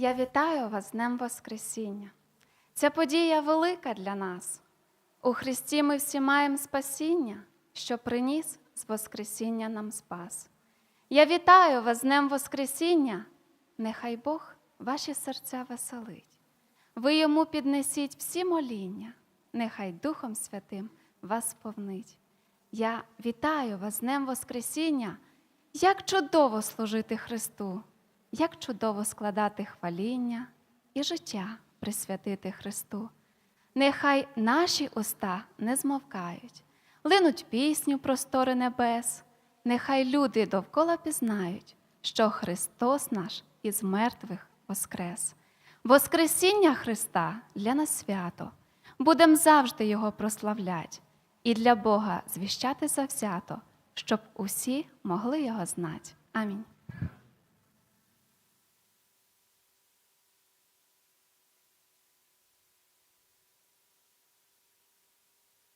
Я вітаю вас з Днем Воскресіння. Ця подія велика для нас. У Христі ми всі маємо спасіння, що приніс з Воскресіння нам спас. Я вітаю вас з Днем Воскресіння. Нехай Бог ваші серця веселить. Ви йому піднесіть всі моління, нехай Духом Святим вас сповнить. Я вітаю вас з Днем Воскресіння. Як чудово служити Христу, як чудово складати хваління і життя присвятити Христу. Нехай наші уста не змовкають, линуть пісню простори небес, нехай люди довкола пізнають, що Христос наш із мертвих воскрес. Воскресіння Христа для нас свято, будем завжди Його прославлять і для Бога звіщати завзято, щоб усі могли його знати. Амінь.